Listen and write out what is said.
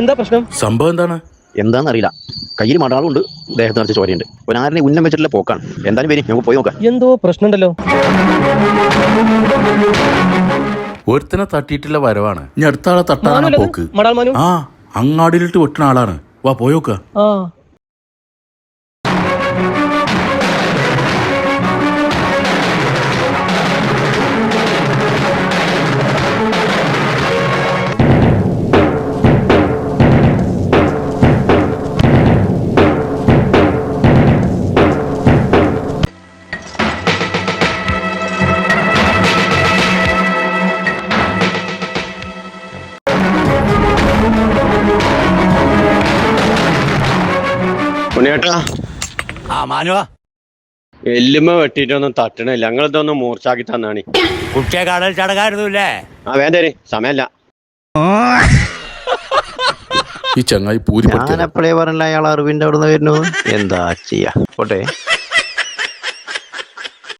എന്താ പ്രശ്നം? സംഭവം എന്താണ്? എന്താണെന്നറിയില്ല. കയ്യിൽ മടാളുണ്ട് ദേഹത്ത് നിറച്ച് ചോരയുണ്ട്. ഒരാരനെ ഉന്നം വെച്ചിട്ടുള്ള പോക്കാണ്. എന്തായാലും വരും നമുക്ക് പോയി നോക്കാം. എന്തോ പ്രശ്നമുണ്ടല്ലോ. ഒരുത്തനെ തട്ടിയിട്ടുള്ള വരവാണ്. ഞാൻ അടുത്ത ആളെ തട്ടാനാ മാനുവല്ലേ പോക്ക്. മടാൾ മാനു? ആ അങ്ങാടിയിലിട്ട് വെട്ടുന്ന ആളാണ്. വാ പോയോക്ക ആ. ഉണ്ണിയേട്ടാ. ആ മാനുവാ. എല്ലുമ്മ വെട്ടിയിട്ടൊന്നും തട്ടണില്ല. ഞങ്ങളിതൊന്നും മൂർച്ചാക്കി തന്നാണ്. കുട്ടിയെ കടൽ ചടങ്ങായിരുന്നില്ലേ? ആ വേണ്ടേ സമയല്ല ഈ ചങ്ങായി പൂരി ഞാൻ എപ്പോഴേ പറഞ്ഞില്ല അയാൾ അറിവിന്റെ അവിടെ നിന്ന് വരുന്നു. എന്താ ചെയ്യാ? പോട്ടെ.